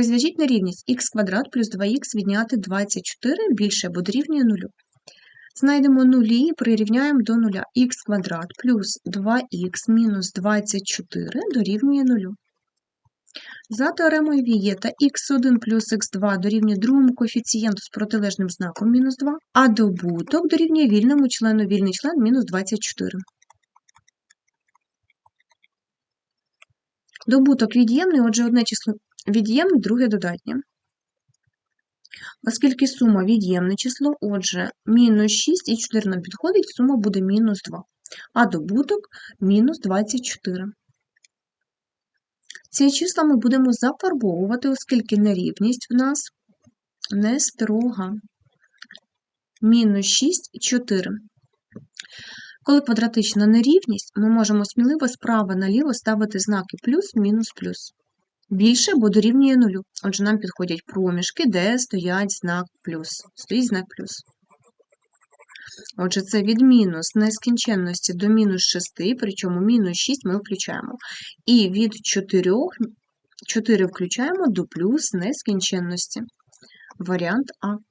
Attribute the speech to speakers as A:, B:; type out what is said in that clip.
A: Розв'яжіть нерівність х квадрат плюс 2х відняти 24 більше або дорівнює 0. Знайдемо нулі і прирівняємо до нуля. х квадрат плюс 2х мінус 24 дорівнює 0. За теоремою Вієта х1 плюс х2 дорівнює другому коефіцієнту з протилежним знаком мінус 2, а добуток дорівнює вільному члену вільний член мінус 24. Добуток від'ємний, отже, одне число від'ємне, друге додатнє. Оскільки сума від'ємне число, отже, мінус 6 і 4 нам підходить, сума буде мінус 2, а добуток мінус 24. Ці числа ми будемо зафарбовувати, оскільки нерівність в нас не строга. Мінус 6 і 4. Коли квадратична нерівність, ми можемо сміливо справа наліво ставити знаки плюс, мінус, плюс. Більше, бо дорівнює нулю. Отже, нам підходять проміжки, де стоять знак плюс. Стоїть знак плюс. Отже, це від мінус нескінченності до мінус 6, причому мінус 6 ми включаємо. І від 4, 4 включаємо до плюс нескінченності. Варіант А.